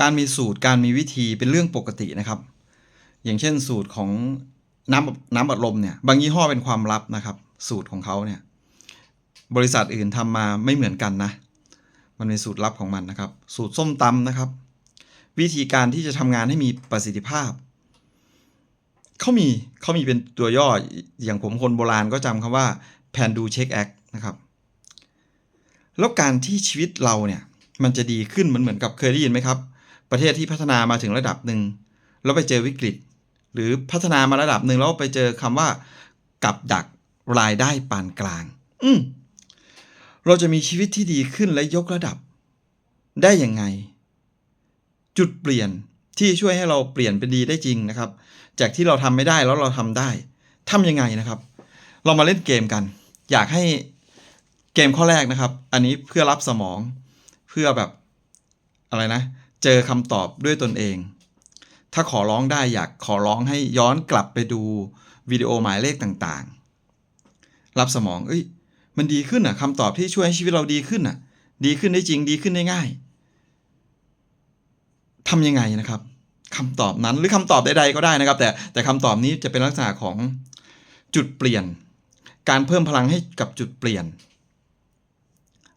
การมีสูตรการมีวิธีเป็นเรื่องปกตินะครับ อย่างเช่นสูตรของน้ำน้ำอัดลมเนี่ยบางยี่ห้อเป็นความลับนะครับ สูตรของเขาเนี่ยบริษัทอื่นทำมาไม่เหมือนกันนะ มันเป็นสูตรลับของมันนะครับ สูตรส้มตำนะครับ วิธีการที่จะทำงานให้มีประสิทธิภาพเขามีเขามีเป็นตัวย่ออย่างผมคนโบราณก็จำคำว่า Pan Do Check Act นะครับ แล้วการที่ชีวิตเราเนี่ยมันจะดีขึ้นมันเหมือนกับเคยได้ยินไหมครับ ประเทศที่พัฒนามาถึงระดับหนึ่งแล้วไปเจอวิกฤต หรือพัฒนามาระดับหนึ่งแล้วไปเจอคำว่ากับดักรายได้ปานกลาง อืมเราจะมีชีวิตที่ดีขึ้นและยกระดับ ได้ยังไง จุดเปลี่ยนที่ช่วยให้เราเปลี่ยนเป็นดีได้จริงนะครับ จากที่เราทำไม่ได้แล้วเราทำได้ทำยังไงนะครับ เรามาเล่นเกมกัน อยากให้เกมข้อแรกนะครับ อันนี้เพื่อรับสมอง เพื่อแบบอะไรนะ เจอคำตอบด้วยตนเอง ถ้าขอร้องได้อยากขอร้องให้ย้อนกลับไปดูวิดีโอหมายเลขต่างๆ รับสมอง เอ้ย มันดีขึ้นอะคำตอบที่ช่วยให้ชีวิตเราดีขึ้นอะ ดีขึ้นได้จริง ดีขึ้นได้ง่าย ทำยังไงนะครับคำตอบนั้นหรือคำตอบใดๆก็ได้นะครับ แต่แต่คำตอบนี้จะเป็นลักษณะของจุดเปลี่ยน การเพิ่มพลังให้กับจุดเปลี่ยน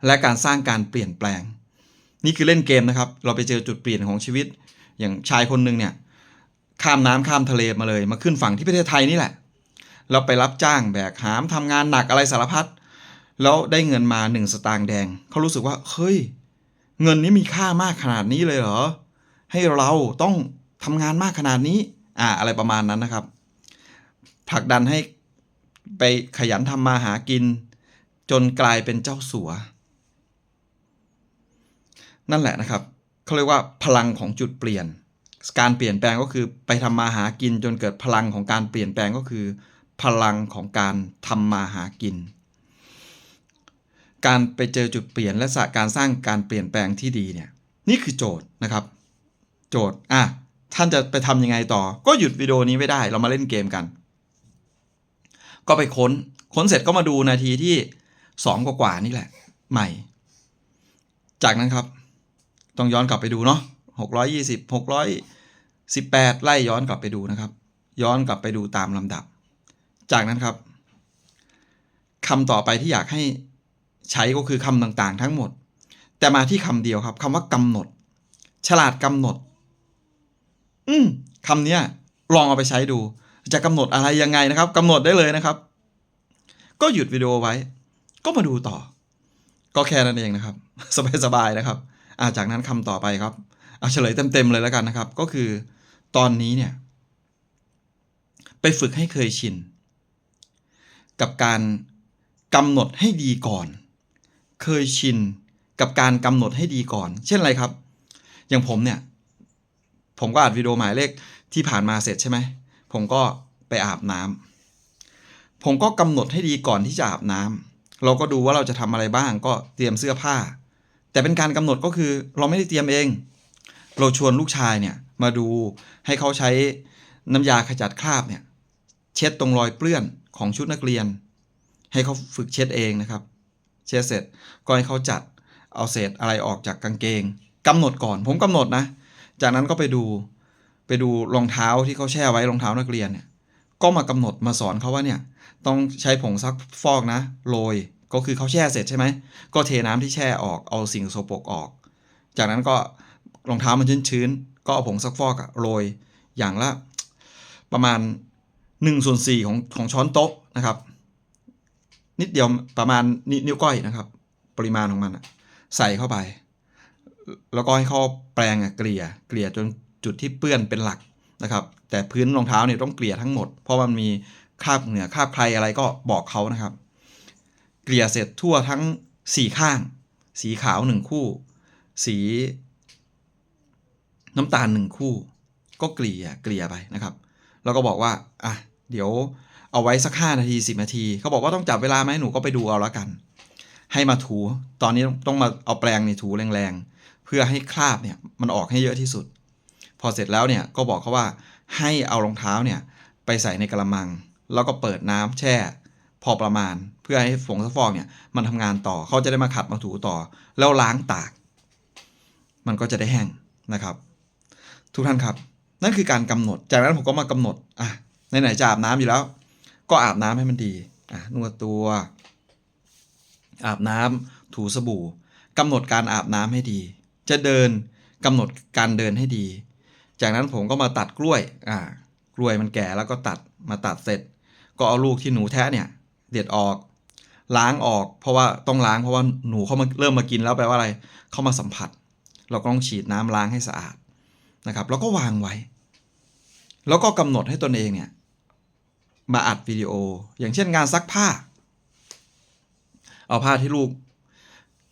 และการสร้างการเปลี่ยนแปลง นี่คือเล่นเกมนะครับ เราไปเจอจุดเปลี่ยนของชีวิต อย่างชายคนหนึ่งเนี่ยข้ามน้ำข้ามทะเลมาเลย มาขึ้นฝั่งที่ประเทศไทยนี่แหละแล้วไปรับจ้างแบกหามทำงานหนักอะไรสารพัดแล้วได้เงินมาหนึ่งสตางค์แดง เขารู้สึกว่าเฮ้ย เงินนี้มีค่ามากขนาดนี้เลยเหรอ ให้เราต้องทำงานมากขนาดนี้ อ่า อะไรประมาณนั้นนะครับ ผลักดันให้ไปขยันทำมาหากิน จนกลายเป็นเจ้าสัว นั่นแหละนะครับเขาเรียกว่าพลังของจุดเปลี่ยน การเปลี่ยนแปลงก็คือไปทำมาหากินจนเกิดพลังของการเปลี่ยนแปลงก็คือ พลังของการทำมาหากิน การไปเจอจุดเปลี่ยนและการสร้างการเปลี่ยนแปลงที่ดีเนี่ยนี่คือโจทย์นะครับ โจทย์อะท่านจะไปทำยังไงต่อ ก็หยุดวิดีโอนี้ไว้ได้เรามาเล่นเกมกัน ก็ไปค้นค้นเสร็จก็มาดูนาทีที่สองกว่าๆนี่แหละ ใหม่ จากนั้นครับ ต้องย้อนกลับไปดูเนาะหกร้อยยี่สิบหกร้อยสิบแปดไล่ย้อนกลับไปดูนะครับ ย้อนกลับไปดูตามลำดับ จากนั้นครับคำต่อไปที่อยากให้ใช้ก็คือคำต่างๆ ทั้งหมด แต่มาที่คำเดียวครับคำว่ากำหนด ฉลาดกำหนด อืมคำเนี้ยลองเอาไปใช้ดู จะกำหนดอะไรยังไงนะครับกำหนดได้เลยนะครับ ก็หยุดวิดีโอไว้ ก็มาดูต่อ ก็แค่นั้นเองนะครับ สบายๆนะครับ จากนั้นคำต่อไปครับเอาเฉลยเต็มๆเลยแล้วกันนะครับ ก็คือตอนนี้เนี่ย ไปฝึกให้เคยชิน กับการกำหนดให้ดีก่อน เคยชินกับการกำหนดให้ดีก่อน เช่นอะไรครับ อย่างผมเนี่ย ผมก็อัดวิดีโอหมายเลขที่ผ่านมาเสร็จใช่ไหม ผมก็ไปอาบน้ำผมก็กำหนดให้ดีก่อนที่จะอาบน้ำเราก็ดูว่าเราจะทำอะไรบ้างก็เตรียมเสื้อผ้า แต่เป็นการกำหนดก็คือเราไม่ได้เตรียมเอง เราชวนลูกชายเนี่ยมาดูให้เขาใช้น้ำยาขจัดคราบเนี่ยเช็ดตรงรอยเปื้อนของชุดนักเรียน ให้เขาฝึกเช็ดเองนะครับ เช็ดเสร็จก็ให้เขาจัดเอาเศษอะไรออกจากกางเกงกำหนดก่อน ผมกำหนดนะ จากนั้นก็ไปดูไปดูรองเท้าที่เขาแช่ไว้รองเท้านักเรียนเนี่ยก็มากำหนดมาสอนเขาว่าเนี่ยต้องใช้ผงซักฟอกนะโรย ก็คือเขาแช่เสร็จใช่ไหมก็เทน้ำที่แช่ออกเอาสิ่งโสโปรกออก จากนั้นก็รองเท้ามันชื้นๆก็เอาผงซักฟอกโรยอย่างละประมาณ1ส่วน4ของของช้อนโต๊ะนะครับ นิดเดียวประมาณนิ้วก้อยนะครับ ปริมาณของมันใส่เข้าไป แล้วก็ให้เขาแปรงเกลี่ยเกลี่ยจนจุดที่เปื้อนเป็นหลักนะครับ แต่พื้นรองเท้าเนี่ยต้องเกลี่ยทั้งหมด เพราะมันมีคราบเหนือคราบใครอะไรก็บอกเขานะครับ เกลี่ยเสร็จทั่วทั้งสี่ข้าง สีขาวหนึ่งคู่ สีน้ำตาลหนึ่งคู่ ก็เกลี่ยเกลี่ยไปนะครับ แล้วก็บอกว่าอะเดี๋ยวเอาไว้สักห้านาทีสิบนาที เขาบอกว่าต้องจับเวลาไหมหนูก็ไปดูเอาแล้วกัน ให้มาถูตอนนี้ต้องมาเอาแปรงนี่ถูแรงๆ เพื่อให้คราบเนี่ยมันออกให้เยอะที่สุด พอเสร็จแล้วเนี่ยก็บอกเขาว่าให้เอารองเท้าเนี่ยไปใส่ในกระมัง แล้วก็เปิดน้ำแช่ พอประมาณ เพื่อให้ฝงซักฟอกเนี่ยมันทำงานต่อเขาจะได้มาขัดมาถูต่อ แล้วล้างตาก มันก็จะได้แห้งนะครับ ทุกท่านครับ นั่นคือการกำหนด จากนั้นผมก็มากำหนดอะไหนๆจะอาบน้ำอยู่แล้ว ก็อาบน้ำให้มันดีอะนวดตัว อาบน้ำถูสบู่กำหนดการอาบน้ำให้ดี จะเดินกำหนดการเดินให้ดี จากนั้นผมก็มาตัดกล้วยอ่ากล้วยมันแก่แล้วก็ตัดมาตัดเสร็จ ก็เอาลูกที่หนูแทะเนี่ย เด็ดออก ล้างออก เพราะว่าต้องล้างเพราะว่าหนูเขามาเริ่มมากินแล้วแปลว่าอะไร เข้ามาสัมผัส เราก็ต้องฉีดน้ำล้างให้สะอาดนะครับ แล้วก็วางไว้ แล้วก็กำหนดให้ตนเองเนี่ยมาอัดวิดีโอ อย่างเช่นงานซักผ้า เอาผ้าที่ลูก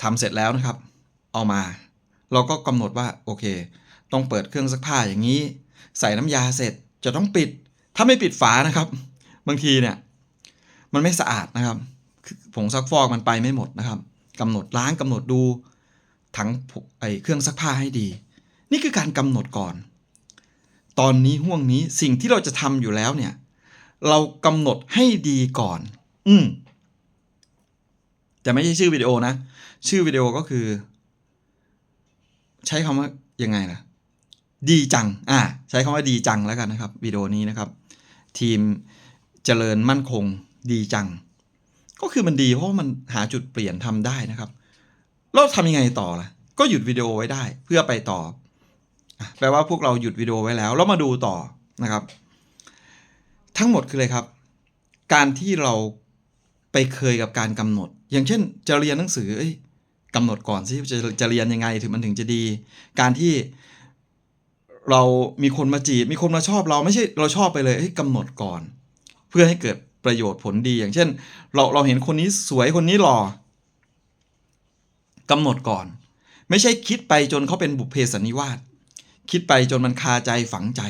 ทำเสร็จแล้วนะครับ เอามา เราก็กำหนดว่าโอเค ต้องเปิดเครื่องซักผ้าอย่างนี้ ใส่น้ำยาเสร็จจะต้องปิด ถ้าไม่ปิดฝานะครับ บางทีเนี่ย มันไม่สะอาดนะครับผงซักฟอกมันไปไม่หมดนะครับกำหนดล้างกำหนดดูถังไอเครื่องซักผ้าให้ดี นี่คือการกำหนดก่อน ตอนนี้ห่วงนี้สิ่งที่เราจะทำอยู่แล้วเนี่ย เรากำหนดให้ดีก่อน อืมแต่ไม่ใช่ชื่อวิดีโอนะ ชื่อวิดีโอก็คือ ใช้คำว่ายังไงล่ะ ดีจัง อ่า ใช้คำว่าดีจังแล้วกันนะครับวิดีโอนี้นะครับ ทีมเจริญมั่นคง ดีจัง ก็คือมันดีเพราะมันหาจุดเปลี่ยนทำได้นะครับแล้วทำยังไงต่อล่ะ ก็หยุดวิดีโอไว้ได้เพื่อไปต่อ แปลว่าพวกเราหยุดวิดีโอไว้แล้วแล้วมาดูต่อนะครับ ทั้งหมดคืออะไรครับ การที่เราไปเคยกับการกำหนด อย่างเช่น จะเรียนหนังสืออ้ยกำหนดก่อนสิจะจะเรียนยังไงถึงมันถึงจะดี การที่เรามีคนมาจีบมีคนมาชอบเราไม่ใช่เราชอบไปเลยเฮ้ยกำหนดก่อน เพื่อให้เกิด ประโยชน์ผลดี อย่างเช่น เราเราเห็นคนนี้สวยคนนี้หล่อกำหนดก่อน ไม่ใช่คิดไปจนเขาเป็นบุพเพสันนิวาสคิดไปจนมันคาใจฝังใจ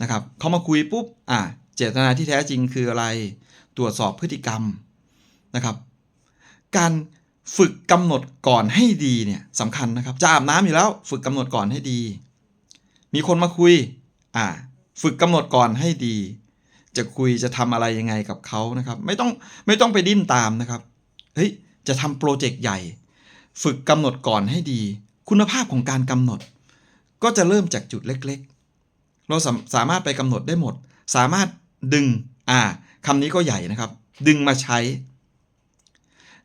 นะครับเขามาคุยปุ๊บอะเจตนาที่แท้จริงคืออะไร ตรวจสอบพฤติกรรมนะครับ การฝึกกำหนดก่อนให้ดีเนี่ยสำคัญนะครับ จะอาบน้ำอยู่แล้ว ฝึกกำหนดก่อนให้ดี มีคนมาคุยอ่าฝึกกำหนดก่อนให้ดี จะคุยจะทำอะไรยังไงกับเขานะครับ ไม่ต้องไม่ต้องไปดิ้นตามนะครับเฮ้ยจะทำโปรเจกต์ใหญ่ ฝึกกำหนดก่อนให้ดี คุณภาพของการกำหนด ก็จะเริ่มจากจุดเล็กๆ เราสาสามารถไปกำหนดได้หมด สามารถดึงอ่าคำนี้ก็ใหญ่นะครับ ดึงมาใช้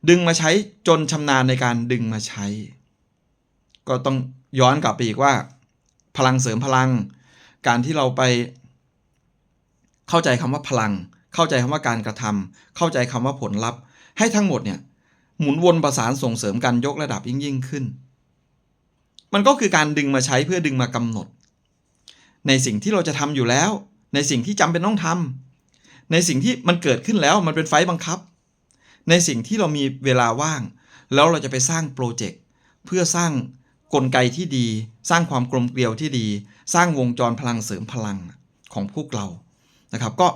ดึงมาใช้จนชำนาญในการดึงมาใช้ ก็ต้องย้อนกลับไปอีกว่า พลังเสริมพลัง การที่เราไป เข้าใจคำว่าพลัง เข้าใจคำว่าการกระทำเข้าใจคำว่าผลลัพธ์ ให้ทั้งหมดเนี่ยหมุนวนประสานส่งเสริมกันยกระดับยิ่งยิ่งขึ้น มันก็คือการดึงมาใช้เพื่อดึงมากำหนด ในสิ่งที่เราจะทำอยู่แล้ว ในสิ่งที่จำเป็นต้องทำในสิ่งที่มันเกิดขึ้นแล้วมันเป็นไฟบังคับ ในสิ่งที่เรามีเวลาว่าง แล้วเราจะไปสร้างโปรเจกต์เพื่อสร้างกลไกที่ดี สร้างความกลมเกลียวที่ดี สร้างวงจรพลังเสริมพลังของพวกเรา นะครับ ก็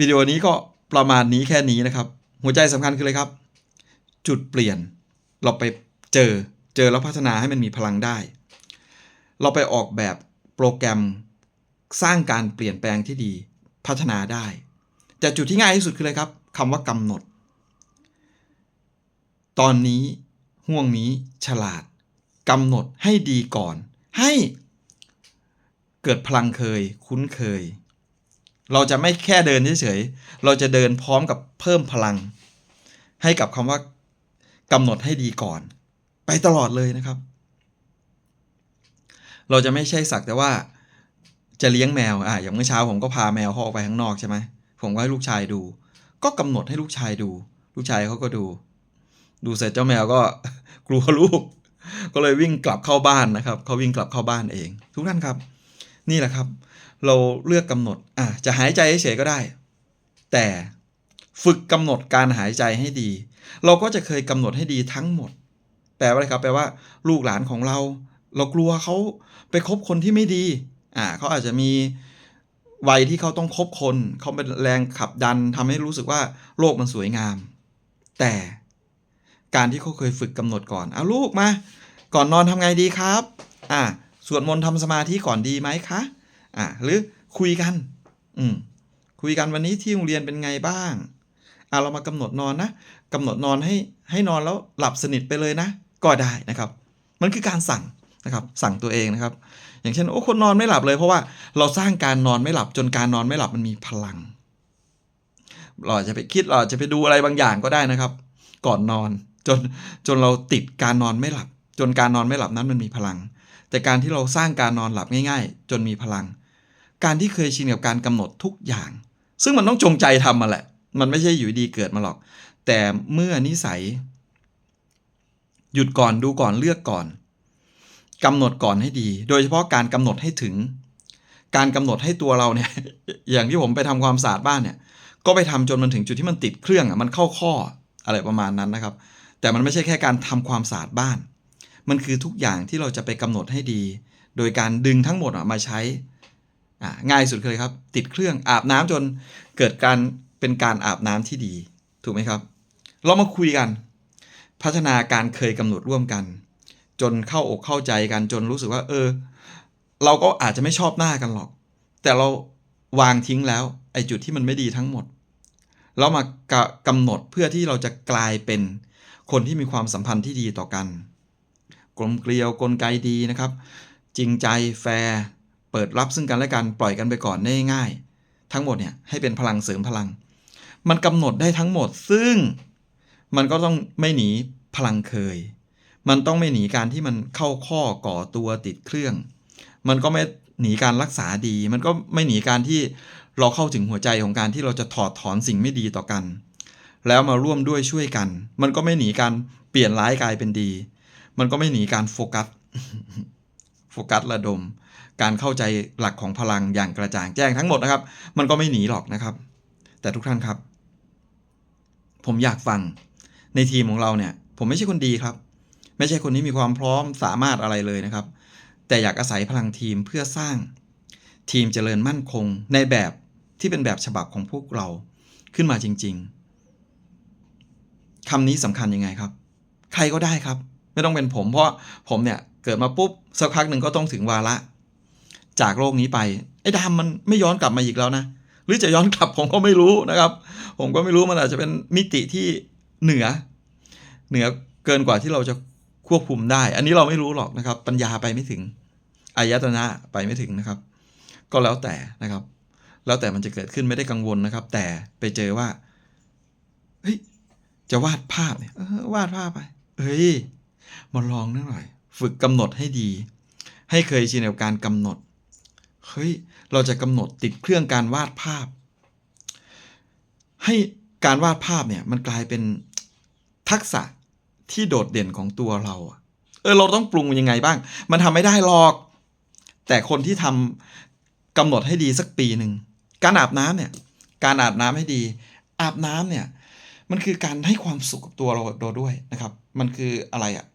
วิดีโอนี้ก็ประมาณนี้แค่นี้นะครับ หัวใจสำคัญคืออะไรครับ จุดเปลี่ยนเราไปเจอเจอแล้วพัฒนาให้มันมีพลังได้ เราไปออกแบบโปรแกรมสร้างการเปลี่ยนแปลงที่ดีพัฒนาได้ แต่จุดที่ง่ายที่สุดคืออะไรครับคำว่ากำหนด ตอนนี้ห่วงนี้ฉลาดกำหนดให้ดีก่อน ให้เกิดพลังเคย คุ้นเคย เราจะไม่แค่เดินเฉยๆ เราจะเดินพร้อมกับเพิ่มพลัง ให้กับคำว่ากำหนดให้ดีก่อน ไปตลอดเลยนะครับ เราจะไม่ใช่สักแต่ว่าจะเลี้ยงแมวอะอย่างเมื่อเช้าผมก็พาแมวเขาออกไปข้างนอกใช่ไหมผมก็ให้ลูกชายดู ก็กำหนดให้ลูกชายดู ลูกชายเขาก็ดู ดูเสร็จเจ้าแมวก็กลัวลูก ก็เลยวิ่งกลับเข้าบ้านนะครับเขาวิ่งกลับเข้าบ้านเอง ทุกท่านครับ นี่แหละครับ เราเลือกกำหนดอะจะหายใจเฉยก็ได้ แต่ฝึกกำหนดการหายใจให้ดี เราก็จะเคยกำหนดให้ดีทั้งหมด แปลว่าอะไรครับ แปลว่าลูกหลานของเรา เรากลัวเขาไปคบคนที่ไม่ดีอ่าเขาอาจจะมีวัยที่เขาต้องคบคนเขาเป็นแรงขับดันทำให้รู้สึกว่าโลกมันสวยงาม แต่การที่เขาเคยฝึกกำหนดก่อนเอาลูกมา ก่อนนอนทำไงดีครับ อ่าสวดมนต์ทำสมาธิก่อนดีไหมคะ อ่าหรือคุยกันอืมคุยกันวันนี้ที่โรงเรียนเป็นไงบ้างอ่าเรามากำหนดนอนนะกำหนดนอนให้ให้นอนแล้วหลับสนิทไปเลยนะ ก็ได้นะครับ มันคือการสั่งนะครับสั่งตัวเองนะครับ อย่างเช่นโอ้คนนอนไม่หลับเลยเพราะว่าเราสร้างการนอนไม่หลับจนการนอนไม่หลับมันมีพลัง เราจะไปคิดเราจะไปดูอะไรบางอย่างก็ได้นะครับ ก่อนนอนจนจนเราติดการนอนไม่หลับ จนการนอนไม่หลับนั้นมันมีพลัง แต่การที่เราสร้างการนอนหลับง่าย ๆ จนมีพลัง การที่เคยชินกับการกำหนดทุกอย่าง ซึ่งมันต้องจงใจทำมาแหละ มันไม่ใช่อยู่ดีเกิดมาหรอก แต่เมื่อนิสัย หยุดก่อนดูก่อนเลือกก่อนกำหนดก่อนให้ดี โดยเฉพาะการกำหนดให้ถึง การกำหนดให้ตัวเราเนี่ย อย่างที่ผมไปทำความสะอาดบ้านเนี่ย ก็ไปทำจนมันถึงจุดที่มันติดเครื่องอะมันเข้าข้ออะไรประมาณนั้นนะครับ แต่มันไม่ใช่แค่การทำความสะอาดบ้าน มันคือทุกอย่างที่เราจะไปกำหนดให้ดี โดยการดึงทั้งหมดมาใช้ ง่ายสุดเลยครับ ติดเครื่องอาบน้ำจนเกิดการเป็นการอาบน้ำที่ดี ถูกไหมครับ เรามาคุยกัน พัฒนาการเคยกำหนดร่วมกัน จนเข้าอกเข้าใจกันจนรู้สึกว่า เออ เราก็อาจจะไม่ชอบหน้ากันหรอก แต่เราวางทิ้งแล้วไอ้จุดที่มันไม่ดีทั้งหมดแล้วมากะกำหนดเพื่อที่เราจะกลายเป็นคนที่มีความสัมพันธ์ที่ดีต่อกัน กลมเกลียวกลไกดีนะครับ จริงใจแฟร์ เปิดรับซึ่งกันและกันปล่อยกันไปก่อนได้ง่าย ทั้งหมดเนี่ยให้เป็นพลังเสริมพลัง มันกำหนดได้ทั้งหมดซึ่งมันก็ต้องไม่หนีพลังเคย มันต้องไม่หนีการที่มันเข้าข้อก่อตัวติดเครื่อง มันก็ไม่หนีการรักษาดี มันก็ไม่หนีการที่เราเข้าถึงหัวใจของการที่เราจะถอดถอนสิ่งไม่ดีต่อกัน แล้วมาร่วมด้วยช่วยกัน มันก็ไม่หนีการเปลี่ยนร้ายกลายเป็นดี มันก็ไม่หนีการโฟกัส โฟกัสระดม การเข้าใจหลักของพลังอย่างกระจ่างแจ้งทั้งหมดนะครับ มันก็ไม่หนีหรอกนะครับ แต่ทุกท่านครับ ผมอยากฟังในทีมของเราเนี่ย ผมไม่ใช่คนดีครับ ไม่ใช่คนที่มีความพร้อมสามารถอะไรเลยนะครับ แต่อยากอาศัยพลังทีมเพื่อสร้าง ทีมเจริญมั่นคง ในแบบที่เป็นแบบฉบับของพวกเราขึ้นมาจริง ๆคำนี้สำคัญยังไงครับ ใครก็ได้ครับ ไม่ต้องเป็นผมเพราะผมเนี่ยเกิดมาปุ๊บสักพักหนึ่งก็ต้องถึงวาระ จากโลกนี้ไป ไอ้ดำมันไม่ย้อนกลับมาอีกแล้วนะ หรือจะย้อนกลับผมก็ไม่รู้นะครับ ผมก็ไม่รู้มันอาจจะเป็นมิติที่เหนือ เหนือเกินกว่าที่เราจะควบคุมได้ อันนี้เราไม่รู้หรอกนะครับ ปัญญาไปไม่ถึงอายตนะไปไม่ถึงนะครับ ก็แล้วแต่นะครับ แล้วแต่มันจะเกิดขึ้นไม่ได้กังวลนะครับ แต่ไปเจอว่าเฮ้ยจะวาดภาพเนี่ยอวาดภาพไปเฮ้ยมาลองนิดหน่อย ฝึกกำหนดให้ดี ให้เคยชินกับการกำหนด เฮ้ยเราจะกำหนดติดเครื่องการวาดภาพ ให้การวาดภาพเนี่ยมันกลายเป็นทักษะที่โดดเด่นของตัวเราเออเราต้องปรุงยังไงบ้าง มันทำไม่ได้หรอก แต่คนที่ทำกำหนดให้ดีสักปีหนึ่งการอาบน้ำเนี่ย การอาบน้ำให้ดี อาบน้ำเนี่ย มันคือการให้ความสุขกับตัวเราเราด้วยนะครับ มันคืออะไรอะ่ะ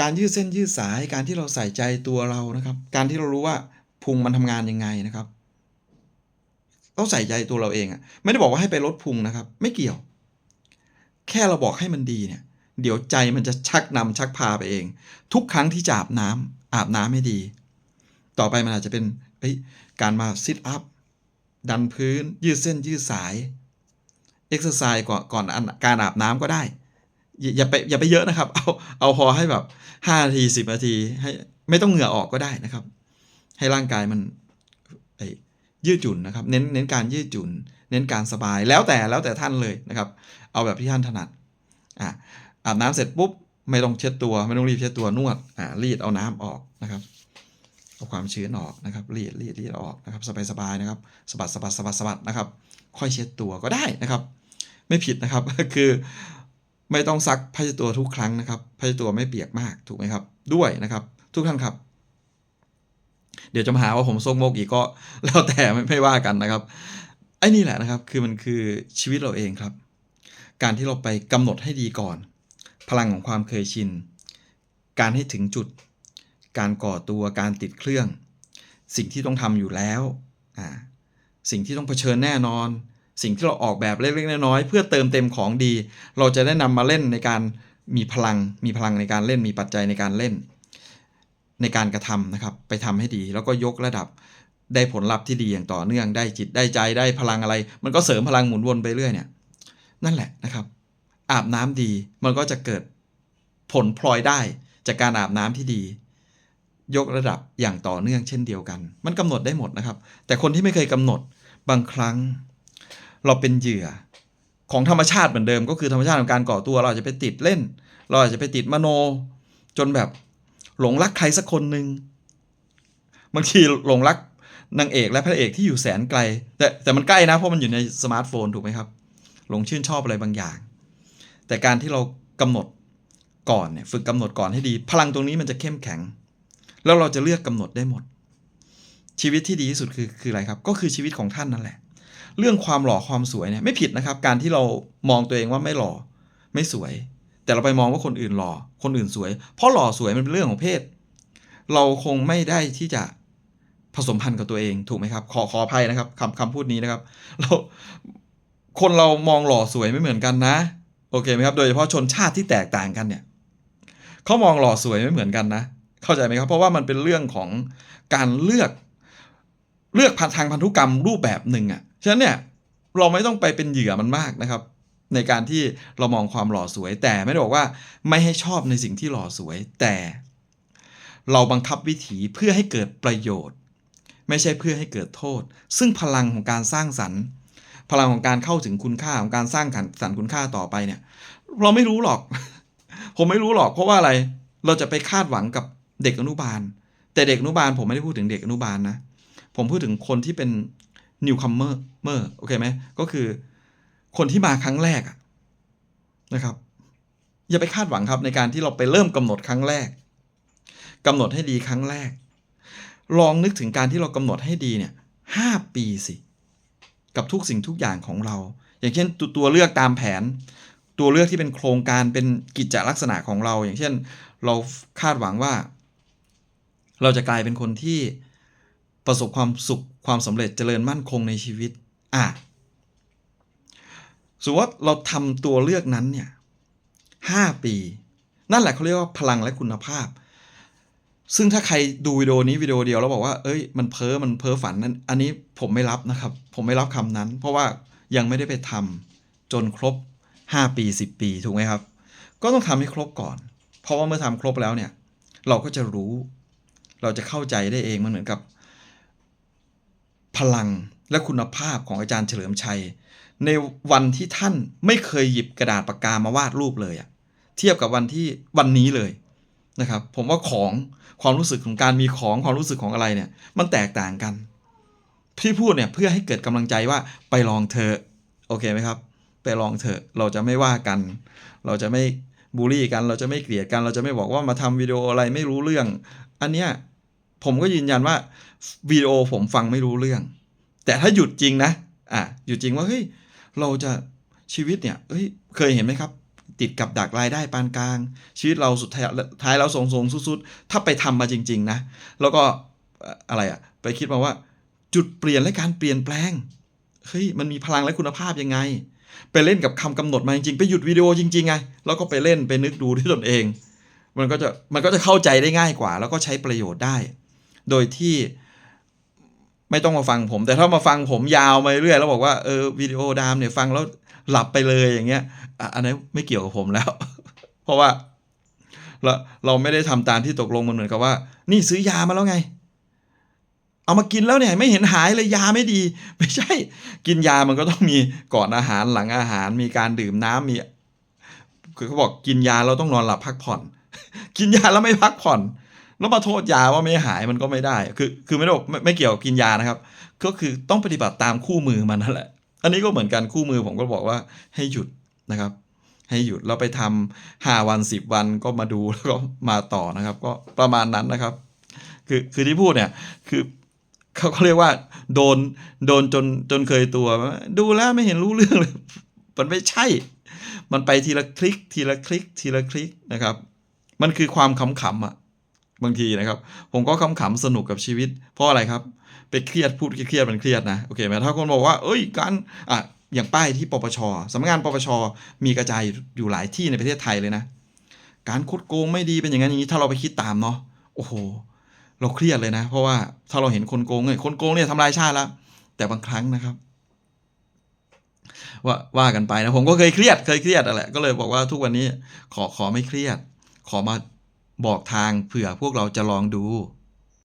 การยืดเส้นยืดสายการที่เราใส่ใจตัวเรานะครับ การที่เรารู้ว่า พุงมันทำงานยังไงนะครับต้องใส่ใจตัวเราเองอะ่ะไม่ได้บอกว่าให้ไปลดพุงนะครับ ไม่เกี่ยว แค่เราบอกให้มันดีเนี่ย เดี๋ยวใจมันจะชักนำชักพาไปเอง ทุกครั้งที่จะอาบน้ำอาบน้ำให้ดี ต่อไปมันอาจจะเป็นเอ้การมาซิทอัพดันพื้น ยืดเส้นยืดสายเอ็กซ์ไซส์ก่อนก่อนการอาบน้ำก็ได้ อย่าไปอย่าไปเยอะนะครับ เอาเอาพอให้แบบห้านาทีสิบนาทีให้ไม่ต้องเหงื่อออกก็ได้นะครับ ให้ร่างกายมันยืดหยุ่นนะครับ เน้นเน้นการยืดหยุ่น เน้นการสบายแล้วแต่แล้วแต่ท่านเลยนะครับ เอาแบบที่ท่านถนัดอ่าอาบน้ำเสร็จปุ๊บไม่ต้องเช็ดตัว ไม่ต้องรีบเช็ดตัวนวดอ่ารีดเอาน้ำออกนะครับเอาความชื้นออกนะครับ รีดรีดรีดออกนะครับ สบายสบายนะครับสบัดสบัดสบัดสบัดนะครับ ค่อยเช็ดตัวก็ได้นะครับ ไม่ผิดนะครับคือไม่ต้องซักผ้าเช็ดตัวทุกครั้งนะครับผ้าเช็ดตัวไม่เปียกมากถูกไหมครับ ด้วยนะครับ ทุกท่านครับ เดี๋ยวจะมาหาว่าผมโซกโมกอีกก็แล้วแต่ไม่ไม่ว่ากันนะครับ ไอ้นี่แหละนะครับ คือมันคือชีวิตเราเองครับ การที่เราไปกำหนดให้ดีก่อน พลังของความเคยชิน การให้ถึงจุด การก่อตัว การติดเครื่อง สิ่งที่ต้องทำอยู่แล้วอ่าสิ่งที่ต้องเผชิญแน่นอน สิ่งที่เราออกแบบเล็กๆน้อยๆเพื่อเติมเต็มของดี เราจะได้นำมาเล่นในการมีพลัง มีพลังในการเล่น มีปัจจัยในการเล่น ในการกระทำนะครับ ไปทำให้ดี แล้วก็ยกระดับได้ผลลัพธ์ที่ดีอย่างต่อเนื่องได้จิตได้ใจได้พลังอะไร มันก็เสริมพลังหมุนวนไปเรื่อยเนี่ย นั่นแหละนะครับ อาบน้ำดีมันก็จะเกิดผลพลอยได้จากการอาบน้ำที่ดี ยกระดับอย่างต่อเนื่องเช่นเดียวกัน มันกำหนดได้หมดนะครับ แต่คนที่ไม่เคยกำหนดบางครั้ง เราเป็นเหยื่อของธรรมชาติเหมือนเดิม ก็คือธรรมชาติของการก่อตัว เราอาจจะไปติดเล่น เราอาจจะไปติดมโน จนแบบ หลงรักใครสักคนหนึ่งบางทีหลงรักนางเอกและพระเอกที่อยู่แสนไกล แต่แต่มันใกล้นะเพราะมันอยู่ในสมาร์ทโฟนถูกไหมครับ หลงชื่นชอบอะไรบางอย่าง แต่การที่เรากำหนดก่อนเนี่ยฝึกกำหนดก่อนให้ดี พลังตรงนี้มันจะเข้มแข็ง แล้วเราจะเลือกกำหนดได้หมด ชีวิตที่ดีที่สุดคือคืออะไรครับ ก็คือชีวิตของท่านนั่นแหละ เรื่องความหล่อความสวยเนี่ยไม่ผิดนะครับ การที่เรามองตัวเองว่าไม่หล่อไม่สวย แต่เราไปมองว่าคนอื่นหล่อ คนอื่นสวย เพราะหล่อสวยมันเป็นเรื่องของเพศ เราคงไม่ได้ที่จะผสมพันธ์กับตัวเองถูกไหมครับ ขอขออภัยนะครับคำคำพูดนี้นะครับ เราคนเรามองหล่อสวยไม่เหมือนกันนะ โอเคไหมครับ โดยเฉพาะชนชาติที่แตกต่างกันเนี่ยเขามองหล่อสวยไม่เหมือนกันนะ เข้าใจไหมครับ เพราะว่ามันเป็นเรื่องของการเลือกเลือกทางพันธุกรรมรูปแบบหนึ่งอะ่ะฉะนั้นเนี่ยเราไม่ต้องไปเป็นเหยื่อมันมากนะครับ ในการที่เรามองความหล่อสวย แต่ไม่ได้บอกว่าไม่ให้ชอบในสิ่งที่หล่อสวย แต่เราบังคับวิถีเพื่อให้เกิดประโยชน์ ไม่ใช่เพื่อให้เกิดโทษ ซึ่งพลังของการสร้างสรรค์ พลังของการเข้าถึงคุณค่าของการสร้างสรรค์คุณค่าต่อไปเนี่ย เราไม่รู้หรอก ผมไม่รู้หรอกเพราะว่าอะไรเราจะไปคาดหวังกับเด็กอนุบาล แต่เด็กอนุบาลผมไม่ได้พูดถึงเด็กอนุบาลนะผมพูดถึงคนที่เป็น newcomer เมอร์โอเคไหมก็คือ คนที่มาครั้งแรกนะครับ อย่าไปคาดหวังครับในการที่เราไปเริ่มกำหนดครั้งแรกกำหนดให้ดีครั้งแรก ลองนึกถึงการที่เรากำหนดให้ดีเนี่ยห้าปีสิกับทุกสิ่งทุกอย่างของเรา อย่างเช่นตัวตัวเลือกตามแผน ตัวเลือกที่เป็นโครงการเป็นกิจลักษณะของเรา อย่างเช่น เราคาดหวังว่า เราจะกลายเป็นคนที่ประสบความสุขความสำเร็จเจริญมั่นคงในชีวิต อะ สมมติว่าเราทำตัวเลือกนั้นเนี่ยห้าปี นั่นแหละเขาเรียกว่าพลังและคุณภาพ ซึ่งถ้าใครดูวิดีโอนี้วิดีโอเดียวแล้วบอกว่า เอ้ย มันเพ้อมันเพ้อฝันนั้นอันนี้ผมไม่รับนะครับ ผมไม่รับคำนั้น เพราะว่ายังไม่ได้ไปทำจนครบ 5 ปี 10 ปีถูกไหมครับ ก็ต้องทำให้ครบก่อน เพราะว่าเมื่อทำครบแล้วเนี่ย เราก็จะรู้ เราจะเข้าใจได้เองมันเหมือนกับ พลัง และคุณภาพของอาจารย์เฉลิมชัย ในวันที่ท่านไม่เคยหยิบกระดาษปากกามาวาดรูปเลยอะเทียบกับวันที่วันนี้เลยนะครับ ผมว่าของความรู้สึกของการมีของความรู้สึกของอะไรเนี่ย มันแตกต่างกันพี่พูดเนี่ยเพื่อให้เกิดกำลังใจว่าไปลองเธอะโอเคไหมครับ ไปลองเถอะเราจะไม่ว่ากัน เราจะไม่บูลลี่กัน เราจะไม่เกลียดกัน เราจะไม่บอกว่ามาทำวิดีโออะไรไม่รู้เรื่อง อันเนี้ยผมก็ยืนยันว่าวิดีโอผมฟังไม่รู้เรื่อง แต่ถ้าหยุดจริงนะอะหยุดจริงว่าเฮ้ยเราจะชีวิตเนี่ยเฮ้ยเคยเห็นไหมครับ ติดกับดักรายได้ปานกลาง ชีวิตเราสุดท้ายท้ายเราทรงสุดๆถ้าไปทำมาจริง ๆ นะ แล้วก็อะไรอะไปคิดมาว่า จุดเปลี่ยนและการเปลี่ยนแปลงเฮ้ยมันมีพลังและคุณภาพยังไง ไปเล่นกับคำกำหนดมาจริงๆ ไปหยุดวิดีโอจริงๆไงแล้วก็ไปเล่นไปนึกดูด้วยตนเอง มันก็จะมันก็จะเข้าใจได้ง่ายกว่า แล้วก็ใช้ประโยชน์ได้ โดยที่ ไม่ต้องมาฟังผม แต่ถ้ามาฟังผมยาวมาเรื่อยแล้วบอกว่าเออวิดีโอดามเนี่ยฟังแล้วหลับไปเลยอย่างเงี้ยอันนั้นไม่เกี่ยวกับผมแล้ว เพราะว่าเราเราไม่ได้ทำตามที่ตกลงมันเหมือนกับว่า นี่ซื้อยามาแล้วไง เอามากินแล้วเนี่ย ไม่เห็นหายเลยยาไม่ดี ไม่ใช่ กินยามันก็ต้องมีก่อนอาหารหลังอาหาร มีการดื่มน้ำมีคือเขาบอกกินยาเราต้องนอนหลับพักผ่อน กินยาแล้วไม่พักผ่อน แล้วมาโทษยาว่าไม่หายมันก็ไม่ได้ คือคือไม่ได้ไม่ไม่เกี่ยวกินยานะครับ ก็คือต้องปฏิบัติตามคู่มือมันนั่นแหละ อันนี้ก็เหมือนกันคู่มือผมก็บอกว่าให้หยุดนะครับ ให้หยุดเราไปทำห้าวันสิบวันก็มาดูแล้วก็มาต่อนะครับ ก็ประมาณนั้นนะครับ คือคือที่พูดเนี่ยคือเขาเขาเรียกว่า โดนโดนจนจนเคยตัว ดูแล้วไม่เห็นรู้เรื่องเลยมันไม่ใช่ มันไปทีละคลิก ทีละคลิก ทีละคลิกนะครับ มันคือความขำๆอะ บางทีนะครับ ผมก็ขำๆสนุกกับชีวิต เพราะอะไรครับ ไปเครียดพูดเครียดมันเครียดนะโอเคไหมถ้าคนบอกว่า เอ้ยการอะอย่างป้ายที่ปปชสำนักงานปปชมีกระจายอยู่หลายที่ในประเทศไทยเลยนะ การคดโกงไม่ดีเป็นอย่างนั้นอย่างนี้ถ้าเราไปคิดตามเนาะโอ้โห เราเครียดเลยนะ เพราะว่าถ้าเราเห็นคนโกงเนี่ยคนโกงเนี่ยทำลายชาติแล้วแต่บางครั้งนะครับว่าว่ากันไปนะผมก็เคยเครียดเคยเครียดอะไรก็เลยบอกว่าทุกวันนี้ขอขอไม่เครียด ขอมา บอกทางเผื่อพวกเราจะลองดู